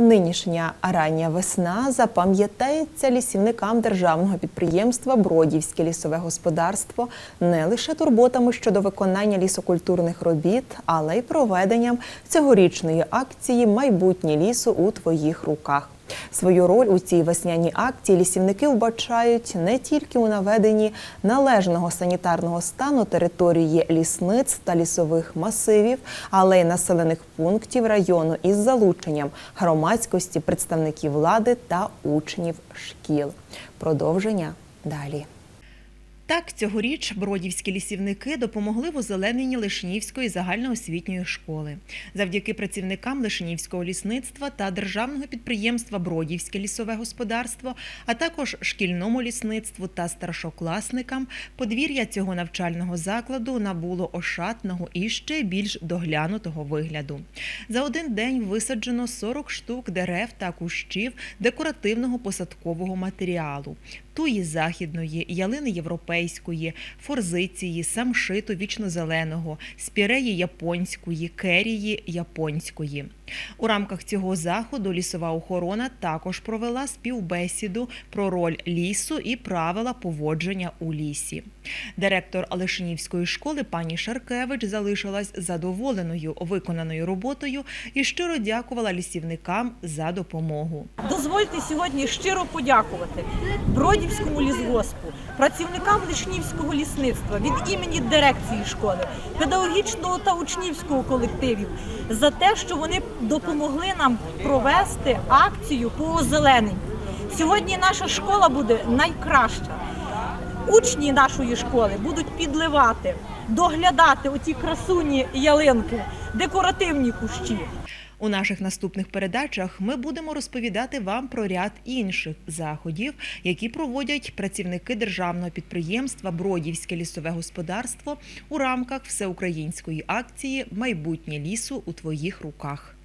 Нинішня рання весна запам'ятається лісівникам державного підприємства Бродівське лісове господарство не лише турботами щодо виконання лісокультурних робіт, але й проведенням цьогорічної акції Майбутнє лісу у твоїх руках. Свою роль у цій весняній акції лісівники вбачають не тільки у наведенні належного санітарного стану території лісниць та лісових масивів, але й населених пунктів району із залученням громадськості, представників влади та учнів шкіл. Продовження далі. Так, цьогоріч бродівські лісівники допомогли в озелененні Лишнівської загальноосвітньої школи. Завдяки працівникам Лишнівського лісництва та державного підприємства Бродівське лісове господарство, а також шкільному лісництву та старшокласникам, подвір'я цього навчального закладу набуло ошатного і ще більш доглянутого вигляду. За один день висаджено 40 штук дерев та кущів декоративного посадкового матеріалу туї західної, ялини європейської, форзиції, самшиту вічнозеленого, спіреї японської, керії японської. У рамках цього заходу лісова охорона також провела співбесіду про роль лісу і правила поводження у лісі. Директор Алешинівської школи пані Шаркевич залишилась задоволеною виконаною роботою і щиро дякувала лісівникам за допомогу. Дозвольте сьогодні щиро подякувати Бродівському лісгоспу, працівникам Лишнівського лісництва від імені дирекції школи, педагогічного та учнівського колективів за те, що вони допомогли нам провести акцію по озелененню. Сьогодні наша школа буде найкраща. Учні нашої школи будуть підливати, доглядати оці красуні ялинки, декоративні кущі. У наших наступних передачах ми будемо розповідати вам про ряд інших заходів, які проводять працівники державного підприємства Бродівське лісове господарство у рамках всеукраїнської акції Майбутнє лісу у твоїх руках.